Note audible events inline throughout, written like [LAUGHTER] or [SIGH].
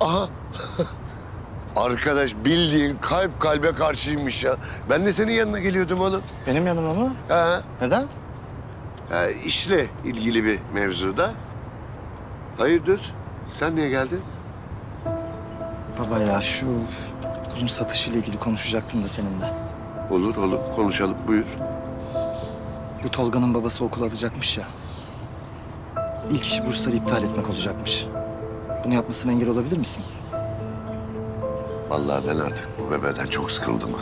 Aha. Arkadaş bildiğin kalp kalbe karşıymış ya. Ben de senin yanına geliyordum oğlum. Benim yanıma mı? Ha, Neden? ha işle ilgili bir mevzuda. Hayırdır? Sen niye geldin? Baba ya şu okulun satışıyla ilgili konuşacaktım da seninle. Olur olur konuşalım buyur. Bu Tolga'nın babası okul alacakmış ya. İlk iş bursları iptal etmek olacakmış. Bunu yapmasına engel olabilir misin? Vallahi ben artık bu bebeden çok sıkıldım ha.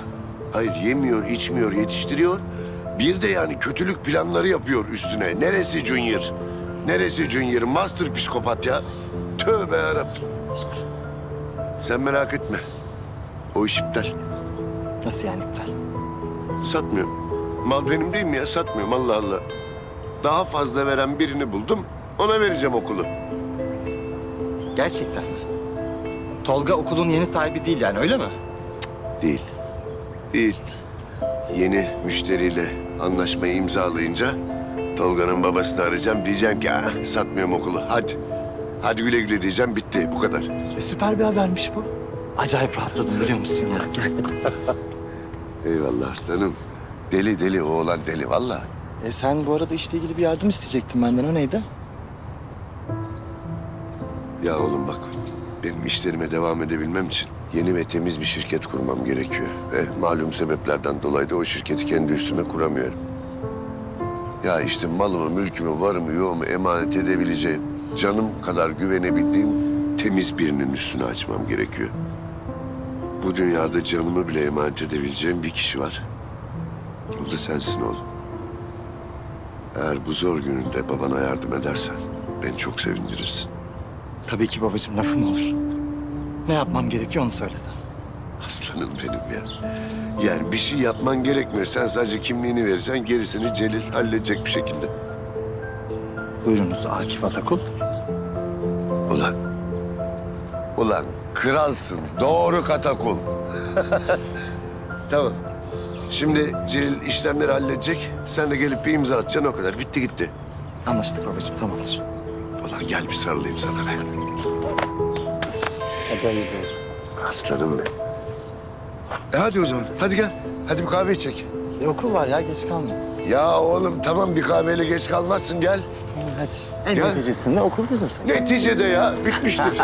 Hayır yemiyor, içmiyor, yetiştiriyor. Bir de yani kötülük planları yapıyor üstüne. Neresi Junior? Neresi Junior? Master psikopat ya. Tövbe yarabbim. İşte Sen merak etme. O iş iptal. nasıl yani iptal? Satmıyorum. Mal benim değil mi ya? Satmıyorum Allah Allah. Daha fazla veren birini buldum. Ona vereceğim okulu. Gerçekten mi? Tolga okulun yeni sahibi değil yani öyle mi? Değil. Değil. Yeni müşteriyle anlaşmayı imzalayınca Tolga'nın babasını arayacağım. Diyeceğim ki "Ah, satmıyorum okulu. Hadi. Hadi güle güle diyeceğim. Bitti. Bu kadar. E, süper bir habermiş bu. Acayip rahatladım biliyor musun ya? [LAUGHS] Gel. Eyvallah aslanım. Deli deli o oğlan deli vallahi. E sen bu arada işle ilgili bir yardım isteyecektin benden o neydi? Ya oğlum bak benim işlerime devam edebilmem için yeni ve temiz bir şirket kurmam gerekiyor. Ve malum sebeplerden dolayı da o şirketi kendi üstüme kuramıyorum. Ya işte malımı, mülkümü, varımı, yoğumu emanet edebileceğim, canım kadar güvenebildiğim temiz birinin üstünü açmam gerekiyor. Bu dünyada canımı bile emanet edebileceğim bir kişi var. O da sensin oğlum. Eğer bu zor gününde babana yardım edersen beni çok sevindirirsin. Tabii ki babacığım lafım olur. Ne yapmam gerekiyor onu söylesen. Aslanım benim ya. Yani bir şey yapman gerekmiyor. Sen sadece kimliğini verirsen gerisini Celil halledecek bir şekilde. Buyurunuz Akif Atakul. Ulan. Ulan kralsın. Doğru katakul. [LAUGHS] tamam. Şimdi Celil işlemleri halledecek. Sen de gelip bir imza atacaksın o kadar. Bitti gitti. Anlaştık babacığım tamamdır. Ulan gel bir sarılayım sana be. Hadi Aslanım be. E hadi o zaman. Hadi gel. Hadi bir kahve içecek. E, okul var ya geç kalmayın. Ya oğlum tamam bir kahveyle geç kalmazsın gel. Hadi. En Gel. neticesinde okul bizim sayılır. Neticede ya bitmiştir. [LAUGHS]